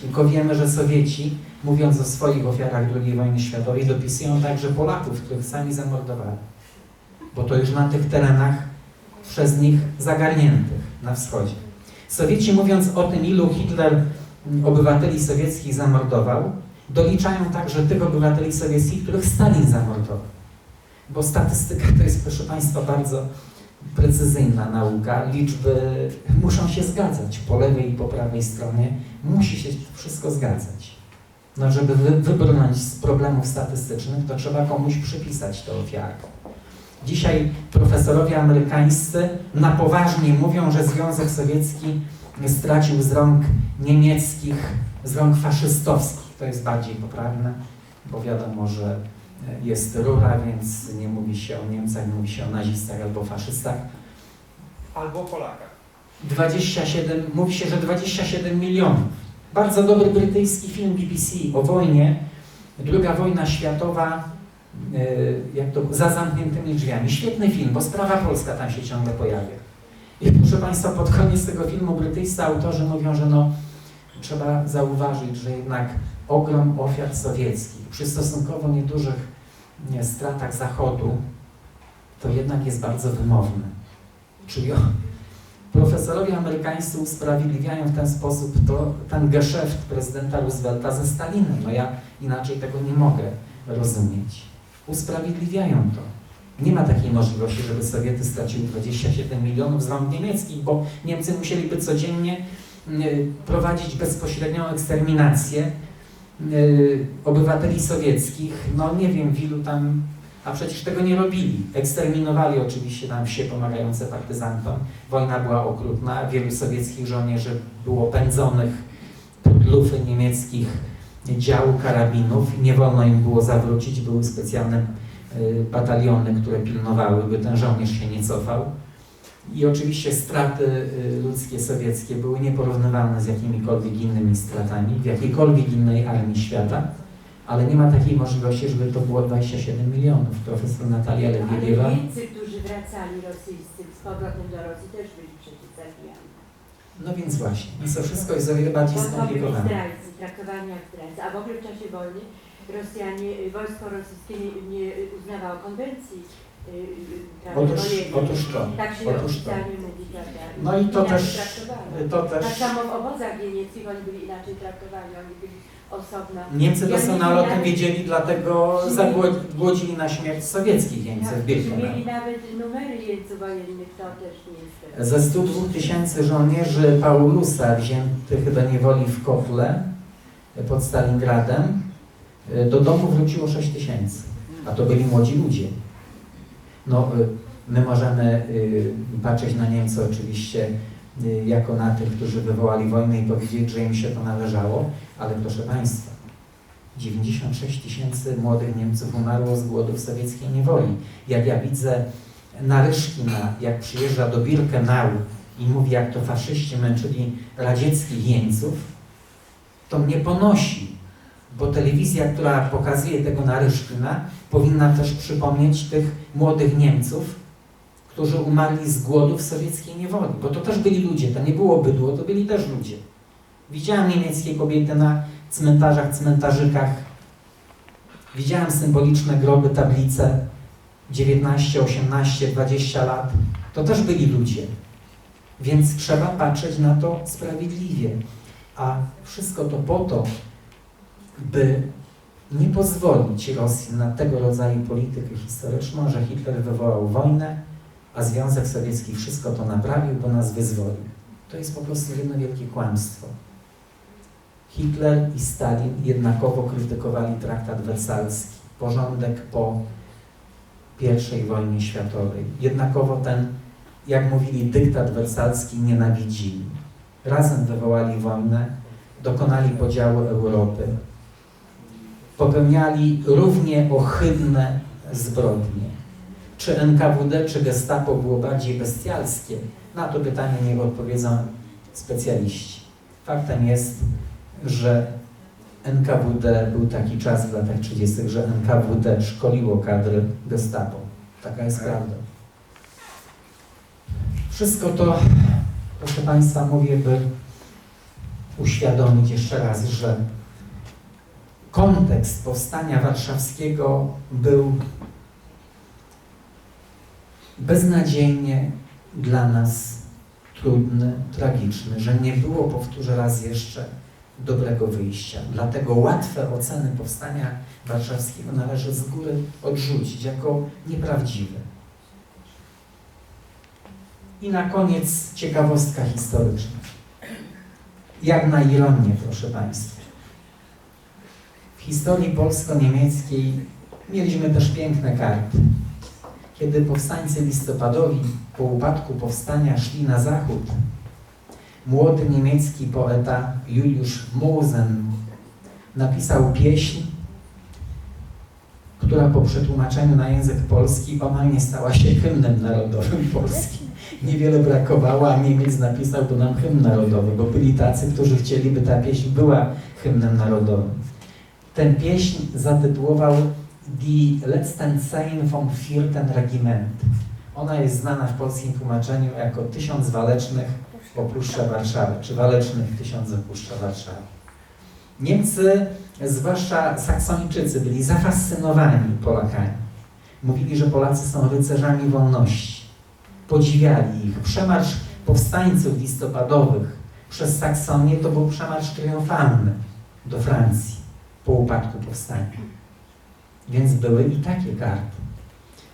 Tylko wiemy, że Sowieci, mówiąc o swoich ofiarach II wojny światowej, dopisują także Polaków, których sami zamordowali. Bo to już na tych terenach przez nich zagarniętych na wschodzie. Sowieci mówiąc o tym, ilu Hitler mm, obywateli sowieckich zamordował, doliczają także tych obywateli sowieckich, których Stalin zamordował. Bo statystyka to jest, proszę Państwa, bardzo precyzyjna nauka. Liczby muszą się zgadzać po lewej i po prawej stronie. Musi się wszystko zgadzać. No, żeby wy, wybrnąć z problemów statystycznych, to trzeba komuś przypisać tę ofiarę. Dzisiaj profesorowie amerykańscy na poważnie mówią, że Związek Sowiecki stracił z rąk niemieckich, z rąk faszystowskich. To jest bardziej poprawne, bo wiadomo, że jest rura, więc nie mówi się o Niemcach, mówi się o nazistach albo faszystach. Albo Polakach. 27, mówi się, że 27 milionów. Bardzo dobry brytyjski film BBC o wojnie, druga wojna światowa, e, jak to, za zamkniętymi drzwiami. Świetny film, bo sprawa polska tam się ciągle pojawia. I proszę Państwa, pod koniec tego filmu brytyjscy autorzy mówią, że no, trzeba zauważyć, że jednak ogrom ofiar sowieckich przy stosunkowo niedużych nie, stratach Zachodu to jednak jest bardzo wymowny. Czyli profesorowie amerykańscy usprawiedliwiają w ten sposób to, ten geszeft prezydenta Roosevelta ze Stalinem. No ja inaczej tego nie mogę rozumieć. Usprawiedliwiają to. Nie ma takiej możliwości, żeby Sowiety straciły 27 milionów z rąk niemieckich, bo Niemcy musieliby codziennie y, prowadzić bezpośrednią eksterminację y, obywateli sowieckich. No nie wiem, w ilu tam a przecież tego nie robili. Eksterminowali oczywiście tam wsie pomagające partyzantom. Wojna była okrutna. Wielu sowieckich żołnierzy było pędzonych pod lufy niemieckich działu karabinów nie wolno im było zawrócić. Były specjalne y, bataliony, które pilnowały, by ten żołnierz się nie cofał. I oczywiście straty y, ludzkie sowieckie były nieporównywalne z jakimikolwiek innymi stratami w jakiejkolwiek innej armii świata ale nie ma takiej możliwości, żeby to było 27 milionów. Profesor Natalia Lebiediewa. Ale Niemcy, którzy wracali rosyjscy z powrotem do Rosji też byli przecież zabijani. No więc właśnie, więc to wszystko jest o wiele bardziej skomplikowane. zdrajcy, traktowani jak zdrajcy. A w ogóle w czasie wojny Rosjanie, wojsko rosyjskie nie, nie uznawało konwencji Otóż, wojennej. otóż to, Tak się otóż to. No i to Inaczej też, to Tak też, samo w obozach wienieckich oni byli inaczej traktowani, oni byli osobno. Niemcy doskonale o tym wiedzieli, dlatego zagłodzili na śmierć sowieckich jeńców Tak, w mieli Birkenau. nawet numery jeńców wojennych, to też niestety. Ze 102 tysięcy żołnierzy Paulusa wziętych do niewoli w Kotle pod Stalingradem do domu wróciło 6 tysięcy, a to byli młodzi ludzie. No, y, my możemy y, patrzeć na Niemcy oczywiście y, jako na tych, którzy wywołali wojnę i powiedzieć, że im się to należało, ale proszę Państwa, 96 tysięcy młodych Niemców umarło z głodu w sowieckiej niewoli. Jak ja widzę Naryszkina, jak przyjeżdża do Birkenau i mówi, jak to faszyści męczyli radzieckich jeńców, to mnie ponosi, bo telewizja, która pokazuje tego Naryszkina, powinna też przypomnieć tych młodych Niemców, którzy umarli z głodu w sowieckiej niewoli, bo to też byli ludzie, to nie było bydło, to byli też ludzie. Widziałem niemieckie kobiety na cmentarzach, cmentarzykach, widziałem symboliczne groby, tablice, 19, 18, 20 lat, to też byli ludzie. Więc trzeba patrzeć na to sprawiedliwie. A wszystko to po to, by nie pozwolić Rosji na tego rodzaju politykę historyczną, że Hitler wywołał wojnę, a Związek Sowiecki wszystko to naprawił, bo nas wyzwolił. To jest po prostu jedno wielkie kłamstwo. Hitler i Stalin jednakowo krytykowali traktat wersalski, porządek po i wojnie światowej. Jednakowo ten, jak mówili, dyktat wersalski nienawidzili. Razem wywołali wojnę, dokonali podziału Europy, popełniali równie ohydne zbrodnie. Czy NKWD, czy Gestapo było bardziej bestialskie? Na to pytanie niech odpowiedzą specjaliści. Faktem jest, że NKWD był taki czas w latach 30., że NKWD szkoliło kadry Gestapo. Taka jest prawda. Wszystko to, proszę Państwa, mówię, by uświadomić jeszcze raz, że kontekst powstania warszawskiego był beznadziejnie dla nas trudny, tragiczny, że nie było, powtórzę raz jeszcze, dobrego wyjścia. Dlatego łatwe oceny powstania warszawskiego należy z góry odrzucić jako nieprawdziwe. I na koniec ciekawostka historyczna. Jak na ironię, proszę Państwa. W historii polsko-niemieckiej mieliśmy też piękne karty. Kiedy powstańcy listopadowi po upadku powstania szli na zachód, młody niemiecki poeta Juliusz Mosen napisał pieśń, która po przetłumaczeniu na język polski omal nie stała się hymnem narodowym Polski. Niewiele brakowało, a Niemiec napisałby nam hymn narodowy, bo byli tacy, którzy chcieli, by ta pieśń była hymnem narodowym. Tę pieśń zatytułował Die letzten Zeilen vom vierten Regiment. Ona jest znana w polskim tłumaczeniu jako Tysiąc Walecznych opuszcza Warszawę, czy Walecznych Tysiąc opuszcza Warszawę. Niemcy, zwłaszcza Saksończycy, byli zafascynowani Polakami. Mówili, że Polacy są rycerzami wolności. Podziwiali ich. Przemarsz powstańców listopadowych przez Saksonię to był przemarsz triumfalny do Francji po upadku powstania. Więc były i takie karty.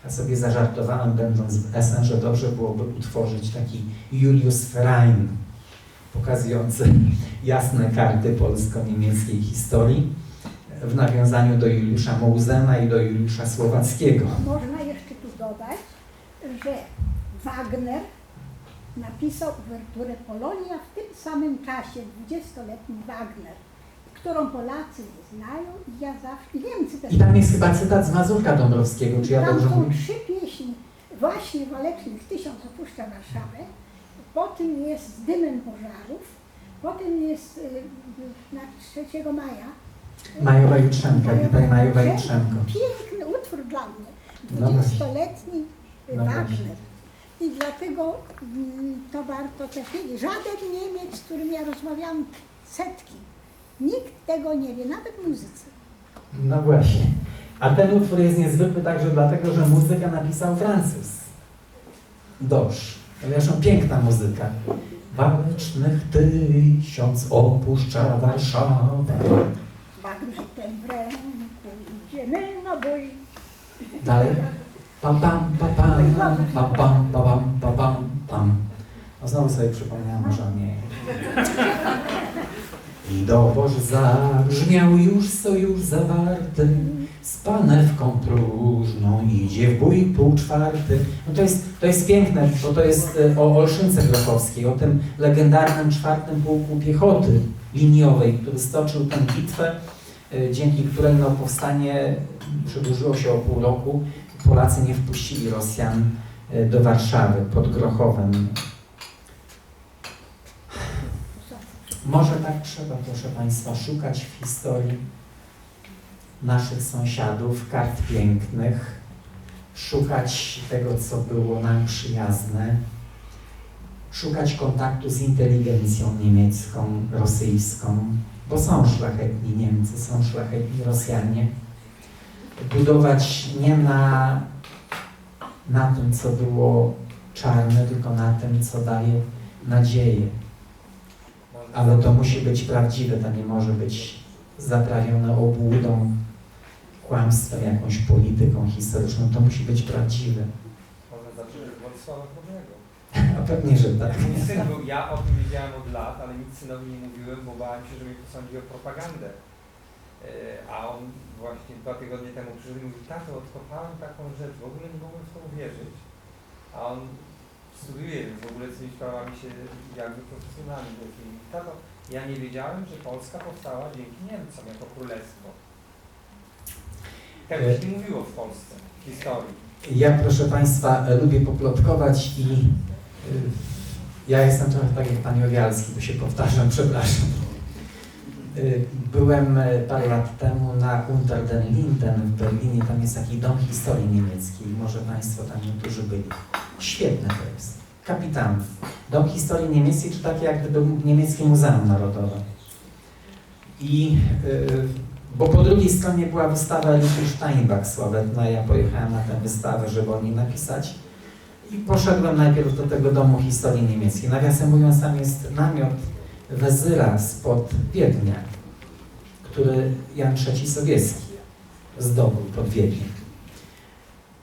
Ja sobie zażartowałem, będąc w Essen, że dobrze byłoby utworzyć taki Julius Verein, pokazujący jasne karty polsko-niemieckiej historii w nawiązaniu do Juliusza Mouzena i do Juliusza Słowackiego. Można jeszcze tu dodać, że Wagner napisał uwerturę Polonia w tym samym czasie, 20-letni Wagner, którą Polacy nie znają i ja zawsze, i Niemcy też. I tam jest chyba cytat z Mazurka Dąbrowskiego, czy ja Tam dobrze są mówię? trzy pieśni, właśnie Walecznych Tysiąc opuszcza Warszawę, potem jest z dymem pożarów, potem jest y, na 3 maja. Majowa Jutrzenka, witaj Majowa Jutrzenko. Piękny utwór dla mnie, No właśnie. 20-letni No właśnie. Wagner. I dlatego mm, to warto też wiedzieć. Żaden Niemiec, z którym ja rozmawiałam, setki, nikt tego nie wie, nawet muzycy. No właśnie. A ten utwór jest niezwykły także dlatego, że muzykę napisał Francuz. Dosz. Zresztą piękna muzyka. Walecznych tysiąc opuszcza Warszawę. Wagner ten w ręku, idziemy na bój. Dalej. Pam, pam, pam, pam, pam, pam, pam, pam, pam, pam. No znowu sobie przypomniałam o żonie. Doboż zabrzmiał już sojusz zawarty, z panewką próżną idzie w bój pół czwarty. No to jest, to jest piękne, bo to jest e, o Olszynce Grochowskiej, o tym legendarnym czwartym pułku piechoty liniowej, który stoczył tę bitwę, e, dzięki której no, powstanie przedłużyło się o pół roku. Polacy nie wpuścili Rosjan e, do Warszawy pod Grochowem. Może tak trzeba, proszę Państwa, szukać w historii naszych sąsiadów, kart pięknych, szukać tego, co było nam przyjazne, szukać kontaktu z inteligencją niemiecką, rosyjską, bo są szlachetni Niemcy, są szlachetni Rosjanie. Budować nie na, na tym, co było czarne, tylko na tym, co daje nadzieję. Ale to musi być prawdziwe, to nie może być zaprawione obłudą, kłamstwem, jakąś polityką historyczną. To musi być prawdziwe. Może zaczynać od Władysława Chrobrego. A pewnie, że tak. Mój syn był, ja o tym wiedziałem od lat, ale nic synowi nie mówiłem, bo bałem się, że mnie posądzi o propagandę. E, A on właśnie dwa tygodnie temu przyszedł i mówi, tato, odkopałem taką rzecz, w ogóle nie mogłem w to uwierzyć. A on studiuje w ogóle z tymi sprawami się jakby profesjonalnie. I mówi, Tato, ja nie wiedziałem, że Polska powstała dzięki Niemcom jako królestwo. Tego się nie mówiło w Polsce, w historii. Ja, proszę Państwa, lubię poplotkować i y, ja jestem trochę tak jak Pan Jowialski, to się powtarzam, przepraszam. Y, Byłem e, parę lat temu na Unter den Linden w Berlinie, tam jest taki dom historii niemieckiej, może Państwo tam niektórzy byli. Świetne to jest. Kapitan. Dom historii niemieckiej, czy takie jak gdyby niemieckie Muzeum Narodowe. I, y, bo po drugiej stronie była wystawa Elity Steinbach sławetna. Ja pojechałem na tę wystawę, żeby o niej napisać. I poszedłem najpierw do tego Domu Historii Niemieckiej. Nawiasem mówiąc, tam jest namiot Wezyra spod Wiednia, który Jan III Sobieski zdobył pod Wiedniem.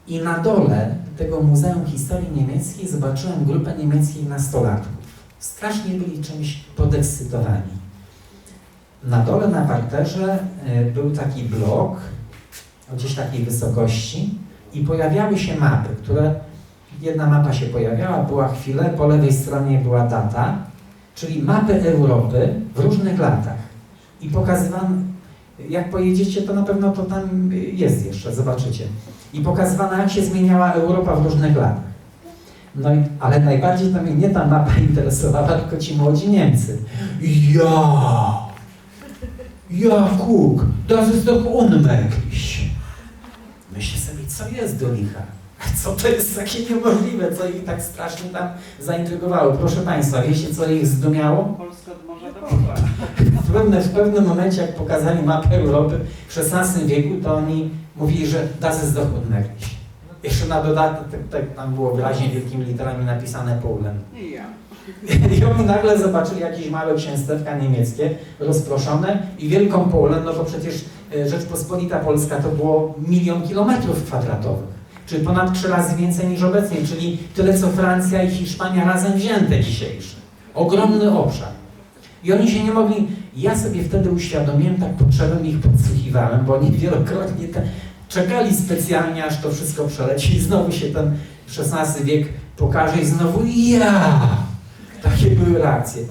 I na dole tego Muzeum Historii Niemieckiej zobaczyłem grupę niemieckich nastolatków. Strasznie byli czymś podekscytowani. Na dole na parterze e, był taki blok gdzieś takiej wysokości i pojawiały się mapy, które jedna mapa się pojawiała, była chwilę, po lewej stronie była data, czyli mapy Europy w różnych latach. I pokazywano, jak pojedziecie, to na pewno to tam jest jeszcze, zobaczycie. I pokazywano, jak się zmieniała Europa w różnych latach. No i, ale najbardziej to mnie nie ta mapa interesowała, tylko ci młodzi Niemcy. Ja! Ja, Kuk, das ist doch unmöglich. Myślę sobie, co jest do licha? Co to jest takie niemożliwe, co ich tak strasznie tam zaintrygowało? Proszę Państwa, wiecie, co ich zdumiało? Polska od morza do morza. W pewnym, w pewnym momencie, jak pokazali mapę Europy w XVI wieku, to oni mówili, że das ist doch unmöglich. Jeszcze na dodatek tak, tak, tam było wyraźnie wielkimi literami napisane Polen. I oni nagle zobaczyli jakieś małe księstewka niemieckie, rozproszone i wielką Polen, no bo przecież e, Rzeczpospolita Polska to było milion kilometrów kwadratowych, czyli ponad trzy razy więcej niż obecnie, czyli tyle co Francja i Hiszpania razem wzięte dzisiejsze. Ogromny obszar. I oni się nie mogli, ja sobie wtedy uświadomiłem, tak potrzebem ich podsłuchiwałem, bo oni wielokrotnie te, czekali specjalnie, aż to wszystko przeleci i znowu się ten XVI wiek pokaże i znowu ja! Takie były reakcje.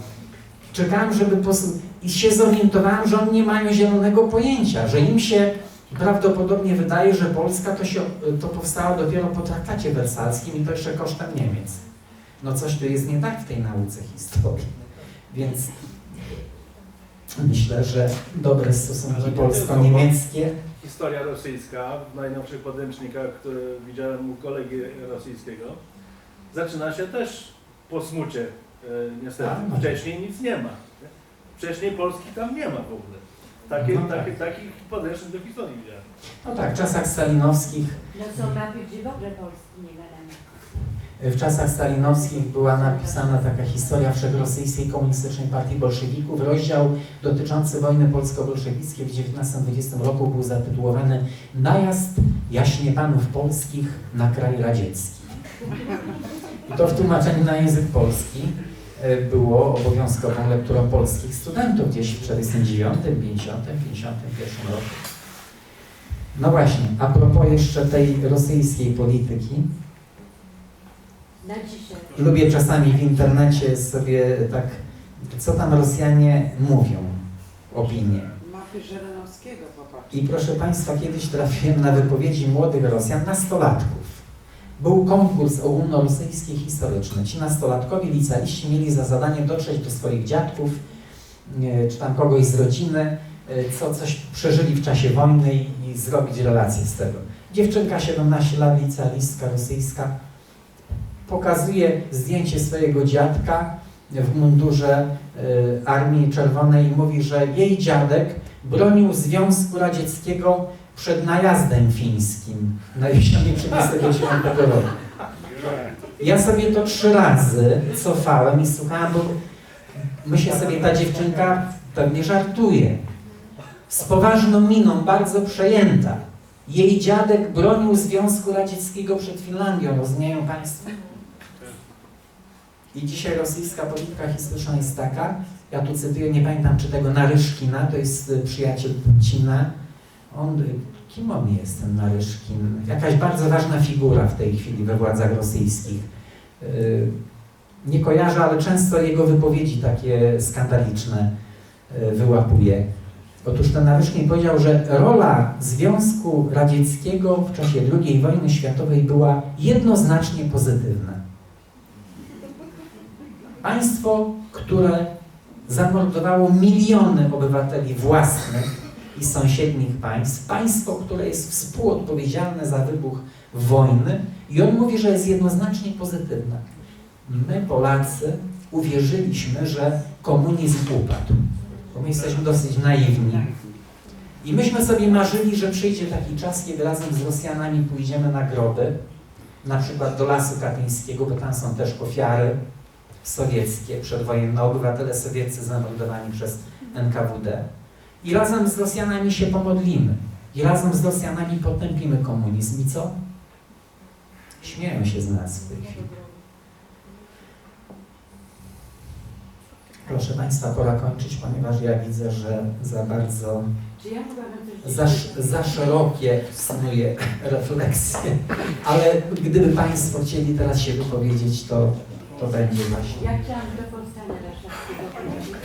Czekałem, żeby posłuchać i się zorientowałem, że oni nie mają zielonego pojęcia, że im się prawdopodobnie wydaje, że Polska to, się, to powstała dopiero po traktacie wersalskim i to jeszcze kosztem Niemiec. No coś tu jest nie tak w tej nauce historii. Więc myślę, że dobre stosunki polsko-niemieckie Historia rosyjska w najnowszych podręcznikach, które widziałem u kolegi rosyjskiego, zaczyna się też po smucie, e, niestety. A, no. Wcześniej nic nie ma. nie? Wcześniej Polski tam nie ma w ogóle. Takie, No tak. takie, takich podręcznych do historii widziałem. No tak, w czasach stalinowskich, No są mapy, gdzie w ogóle Polski nie ma w czasach stalinowskich była napisana taka historia Wszechrosyjskiej Komunistycznej Partii Bolszewików. Rozdział dotyczący wojny polsko-bolszewickiej w 1920 roku był zatytułowany Najazd jaśnie panów polskich na kraj radziecki. I to w tłumaczeniu na język polski e, było obowiązkową lekturą polskich studentów gdzieś w 49, 50, 51 roku. No właśnie, a propos jeszcze tej rosyjskiej polityki, Na dzisiaj. Lubię czasami w internecie sobie tak, co tam Rosjanie mówią, opinie. Mapy popatrz. I proszę Państwa, kiedyś trafiłem na wypowiedzi młodych Rosjan, nastolatków. Był konkurs ogólnorosyjski historyczny. Ci nastolatkowie licealiści mieli za zadanie dotrzeć do swoich dziadków, e, czy tam kogoś z rodziny, e, co coś przeżyli w czasie wojny i, zrobić relację z tego. Dziewczynka 17 lat, licealistka rosyjska, pokazuje zdjęcie swojego dziadka w mundurze y, Armii Czerwonej i mówi, że jej dziadek bronił Związku Radzieckiego przed najazdem fińskim na jesieni 1939 roku. Ja sobie to trzy razy cofałem i słuchałem, bo myślę sobie, ta dziewczynka pewnie żartuje. Z poważną miną, bardzo przejęta. Jej dziadek bronił Związku Radzieckiego przed Finlandią, rozumieją Państwo? I dzisiaj rosyjska polityka historyczna jest taka, ja tu cytuję, nie pamiętam czy tego Naryszkina, to jest y, przyjaciel Pucina. On, y, kim on jest ten Naryszkin? Jakaś bardzo ważna figura w tej chwili we władzach rosyjskich. Y, Nie kojarzę, ale często jego wypowiedzi takie skandaliczne wyłapuje. Otóż ten Naryszkin powiedział, że rola Związku Radzieckiego w czasie II wojny światowej była jednoznacznie pozytywna. Państwo, które zamordowało miliony obywateli własnych i sąsiednich państw, państwo, które jest współodpowiedzialne za wybuch wojny i on mówi, że jest jednoznacznie pozytywne. My, Polacy, uwierzyliśmy, że komunizm upadł. bo my jesteśmy dosyć naiwni. I myśmy sobie marzyli, że przyjdzie taki czas, kiedy razem z Rosjanami pójdziemy na groby, na przykład do Lasu Katyńskiego, bo tam są też ofiary sowieckie, przedwojenne obywatele sowieccy zamordowani przez NKWD. I razem z Rosjanami się pomodlimy. I razem z Rosjanami potępimy komunizm. I co? Śmieją się z nas w tej chwili. Proszę Państwa, pora kończyć, ponieważ ja widzę, że za bardzo, za, za szerokie snuję refleksje, ale gdyby Państwo chcieli teraz się wypowiedzieć, to, to będzie właśnie. Ja chciałam do powstania warszawskiego powiedzieć.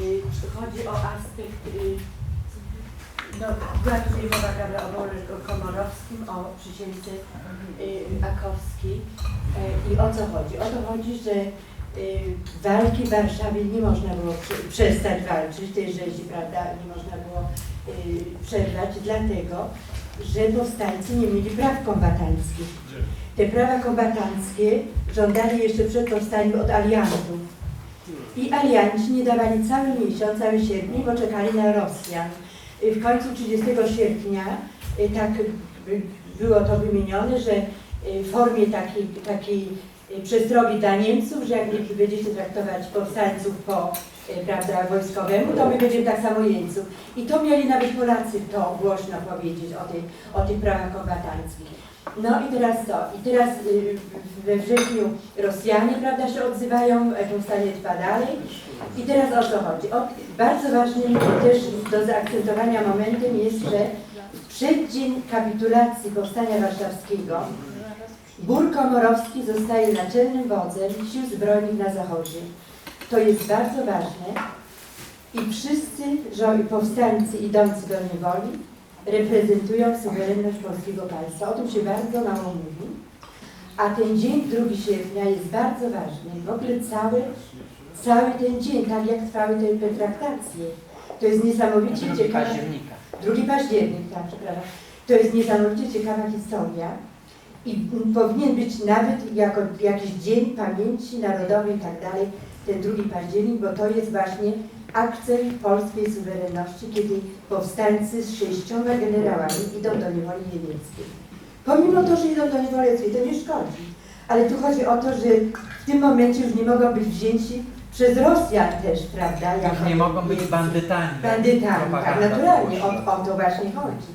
Y, Chodzi o aspekt, y, no była tutaj mowa prawda, o Komorowskim, o przysiędze y, Akowskiej. I o co chodzi? O to chodzi, że walki w Warszawie nie można było prze- przestać walczyć, tej rzezi, prawda, nie można było przerwać, dlatego, że powstańcy nie mieli praw kombatanckich. Te prawa kombatanckie żądali jeszcze przed powstaniem od aliantów. I alianci nie dawali cały miesiąc, cały sierpień, bo czekali na Rosjan. W końcu 30 sierpnia y, tak y, było to wymienione, że y, w formie takiej, takiej przestrogi dla Niemców, że jak nie będziecie traktować powstańców po prawda, wojskowemu, to my będziemy tak samo jeńców. I to mieli nawet Polacy to głośno powiedzieć o, tej, o tych prawach kombatanckich. No i teraz co? I teraz y, we wrześniu Rosjanie, prawda, się odzywają, powstanie trwa dalej. I teraz o co chodzi? O, bardzo ważnym też do zaakcentowania momentem jest, że w przeddzień kapitulacji Powstania Warszawskiego Bór Komorowski zostaje naczelnym wodzem sił zbrojnych na Zachodzie. To jest bardzo ważne i wszyscy powstańcy idący do niewoli reprezentują suwerenność polskiego państwa. O tym się bardzo mało mówi. A ten dzień 2 sierpnia jest bardzo ważny. W ogóle cały, cały ten dzień, tak jak trwały te pertraktacje. To jest niesamowicie 2 ciekawe. października. 2 październik, tak, przepraszam. To jest niesamowicie ciekawa historia i powinien być nawet jako jakiś dzień pamięci narodowej i tak dalej, ten 2 październik, bo to jest właśnie akcent polskiej suwerenności, kiedy powstańcy z sześcioma generałami idą do niewoli niemieckiej. Pomimo to, że idą do niewoli niemieckiej, to nie szkodzi. Ale tu chodzi o to, że w tym momencie już nie mogą być wzięci przez Rosjan też, prawda? Już jako nie mogą być bandytami. Bandytami, tak, naturalnie, o, o to właśnie chodzi.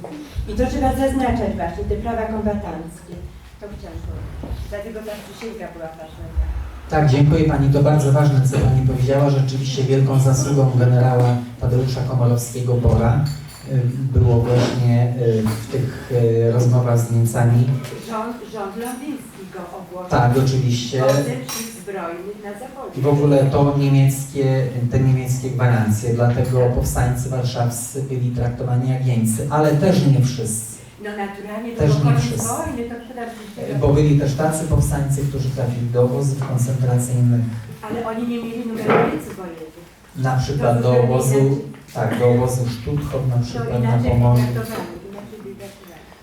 I to trzeba zaznaczać właśnie, te prawa kombatanckie. To chciałam powiedzieć. Dlatego ta przysięga była ważna. Tak, dziękuję Pani. To bardzo ważne, co Pani powiedziała. Rzeczywiście wielką zasługą generała Tadeusza Komorowskiego-Bora y, było właśnie y, w tych y, rozmowach z Niemcami. Rząd, rząd londyński go ogłosił. Tak, oczywiście. I w ogóle to niemieckie, te niemieckie gwarancje, dlatego powstańcy warszawscy byli traktowani jak jeńcy, ale też nie wszyscy. No naturalnie to Też nie wszyscy. wojny, to wszystkim. Bo byli też tacy powstańcy, którzy trafili do obozów koncentracyjnych, Ale oni nie mieli numeru ulicy wojennych. na przykład do obozu, tak, do obozu Stutthof na To przykład na Pomorzu.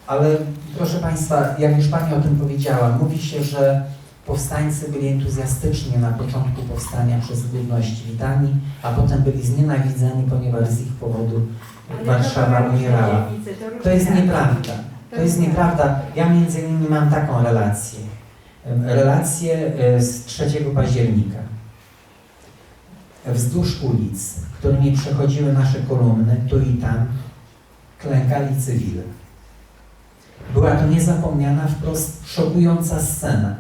Ale proszę Państwa, jak już Pani o tym powiedziała, mówi się, że powstańcy byli entuzjastycznie na początku powstania przez ludność witani, a potem byli znienawidzeni, ponieważ z ich powodu Warszawa umierała. To jest nieprawda. To jest nieprawda. Ja między innymi mam taką relację. Relację e, z 3 października. Wzdłuż ulic, którymi przechodziły nasze kolumny, tu i tam, klękali cywile. Była to niezapomniana, wprost szokująca scena,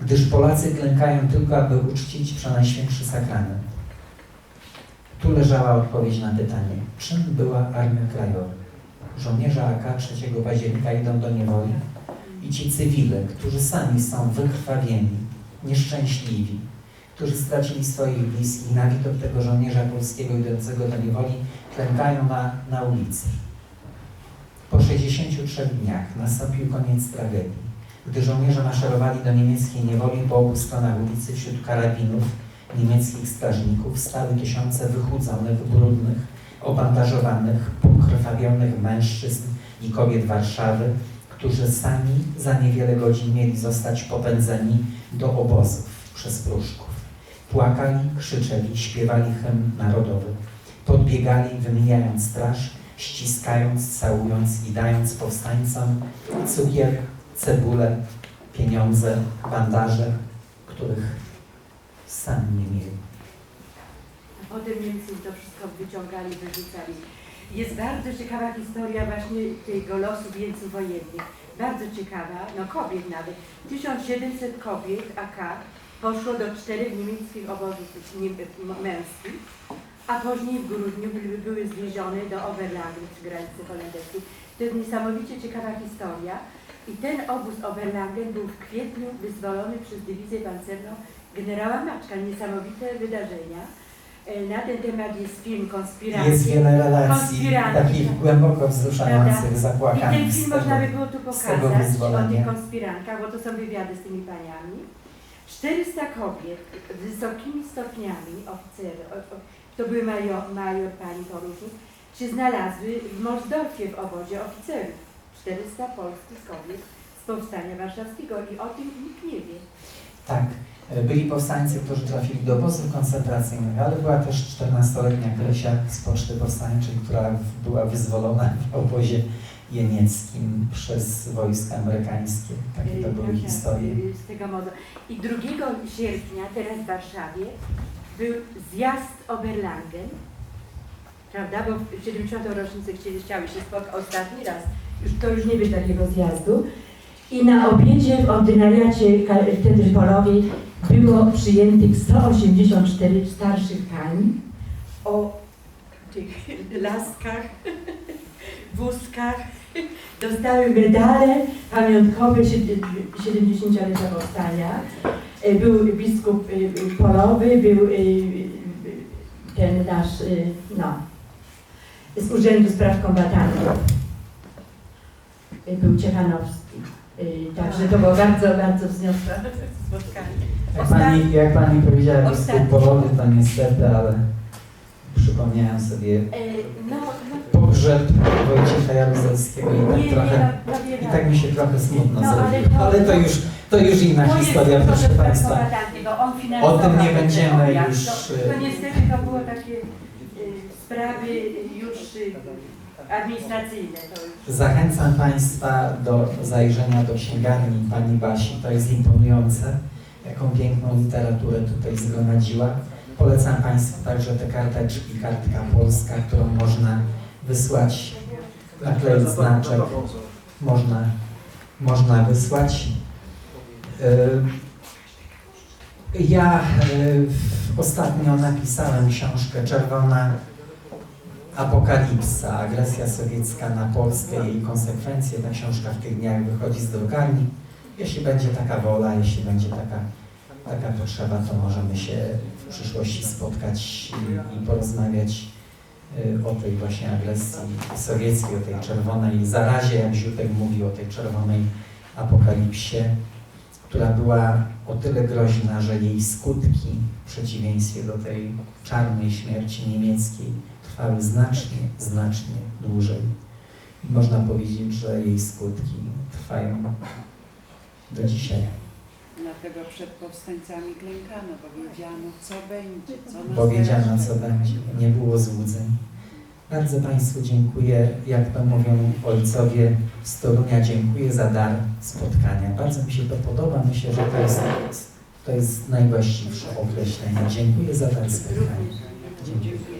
gdyż Polacy klękają tylko, aby uczcić przenajświętszy sakrament. Tu leżała odpowiedź na pytanie, czym była Armia Krajowa? Żołnierze AK 3 października idą do niewoli i ci cywile, którzy sami są wykrwawieni, nieszczęśliwi, którzy stracili swoich bliskich na widok tego żołnierza polskiego idącego do niewoli, klękają na, na ulicy. Po 63 dniach nastąpił koniec tragedii, gdy żołnierze maszerowali do niemieckiej niewoli po obu stronach ulicy wśród karabinów niemieckich strażników stały tysiące wychudzonych, brudnych, obandażowanych, pokrwawionych mężczyzn i kobiet Warszawy, którzy sami za niewiele godzin mieli zostać popędzeni do obozów przez pruszków. Płakali, krzyczeli, śpiewali hymn narodowy. podbiegali, wymieniając straż, ściskając, całując i dając powstańcom cukier, cebulę, pieniądze, bandaże, których sami nie mieli. Potem Niemcy to wszystko wyciągali, wyrzucali. Jest bardzo ciekawa historia właśnie tego losu wieńców wojennych. Bardzo ciekawa, no kobiet nawet. 1700 kobiet AK poszło do czterech niemieckich obozów męskich, a później w grudniu były, zwiezione do Oberlagen przy granicy holenderskiej. To jest niesamowicie ciekawa historia. I ten obóz Oberlangen był w kwietniu wyzwolony przez dywizję pancerną generała Maczka. Niesamowite wydarzenia. E, Na ten temat jest film Konspiracja. Jest wiele relacji takich głęboko wzruszających, I ten zapłakanych film tego. można by było tu pokazać o tych konspirankach, bo to są wywiady z tymi paniami. 400 kobiet z wysokimi stopniami oficerów, to były major, major pani porucznik, się znalazły w Morsdorfie w obozie oficerów. 400 polskich kobiet z powstania warszawskiego i o tym nikt nie wie. Tak. Byli powstańcy, którzy trafili do obozów koncentracyjnych, ale była też 14-letnia Krysia z Poczty Powstańczej, która była wyzwolona w obozie jenieckim przez wojska amerykańskie. Takie to były proszę, historie. y, Z tego modu. I 2 sierpnia, teraz w Warszawie, był zjazd Oberlangen, prawda, bo w 70. rocznicę chcieli, chciały się spotkać ostatni raz, już to już nie będzie takiego zjazdu. I na obiedzie w ordynariacie katedry polowej było przyjętych 184 starszych pań o tych laskach, wózkach, dostały medale pamiątkowe sied- 70-lecia powstania. E, Był biskup e, polowy, był e, ten nasz, no, z Urzędu Spraw Kombatantów. Był Ciechanowski. Także to było bardzo, bardzo wzniosłe spotkanie. Jak pani, jak pani powiedziała. Polowy, to niestety, ale przypomniałem sobie E, No, no, pogrzeb Wojciecha Jaruzelskiego i tak nie, nie, trochę, no, prawie i tak mi się trochę smutno No, ale zrobiło. to- Ale to już, to już inna To historia, tylko proszę Państwa. O tym nie będziemy już, To, y- to niestety to było takie y, sprawy już y, administracyjne. To już. Zachęcam Państwa do zajrzenia do księgarni Pani Basi. To jest imponujące, jaką piękną literaturę tutaj zgromadziła. Polecam Państwu także te karteczki, kartka polska, którą można wysłać, nakleić znaczek, można, można wysłać. Y, Ja y, w- ostatnio napisałem książkę Czerwona Apokalipsa, agresja sowiecka na Polskę i jej konsekwencje. Ta książka w tych dniach wychodzi z drukarni. Jeśli będzie taka wola, jeśli będzie taka, taka potrzeba, to możemy się w przyszłości spotkać i, i porozmawiać y, o tej właśnie agresji sowieckiej, o tej czerwonej zarazie, jak Ziutek mówi, o tej czerwonej apokalipsie, która była o tyle groźna, że jej skutki w przeciwieństwie do tej czarnej śmierci niemieckiej trwały znacznie, znacznie dłużej. I można powiedzieć, że jej skutki trwają do dzisiaj. Dlatego przed powstańcami klękano, bo wiedziano, co będzie, co nas Bo wiedziano, teraz co będzie. Nie było złudzeń. Bardzo Państwu dziękuję. Jak to mówią ojcowie z Torunia, dziękuję za dar spotkania. Bardzo mi się to podoba. Myślę, że to jest, to jest najwłaściwsze określenie. Dziękuję za dar spotkania. Dziękuję. Dziękujemy.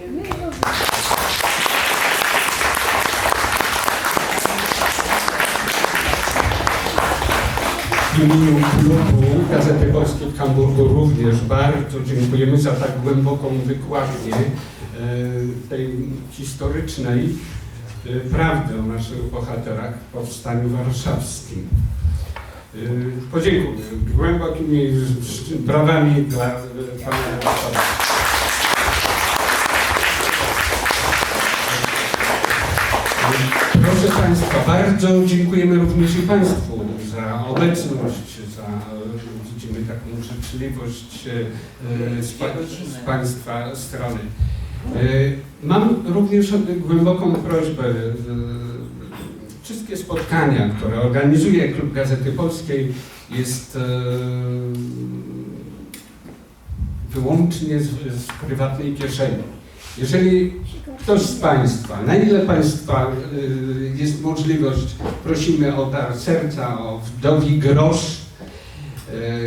W imieniu klubu Gazety Polskiej w Hamburgu również bardzo dziękujemy za tak głęboką wykładnię e, tej historycznej e, prawdy o naszych bohaterach w Powstaniu Warszawskim. E, Podziękuję głębokimi brawami dla pana redaktora. Proszę Państwa, bardzo dziękujemy również i Państwu za obecność, za widzimy taką życzliwość e, z, z Państwa strony. E, Mam również głęboką prośbę. e, Wszystkie spotkania, które organizuje Klub Gazety Polskiej jest wyłącznie z, z prywatnej kieszeni. Jeżeli ktoś z Państwa, na ile Państwa y, jest możliwość, prosimy o dar serca, o wdowi grosz,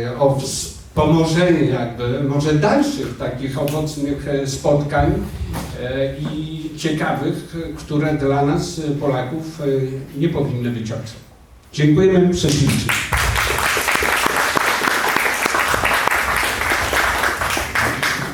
y, o wspomożenie jakby, może dalszych takich owocnych e, spotkań e, i ciekawych, które dla nas, e, Polaków, nie powinny być obce. Dziękujemy, prześlicznie.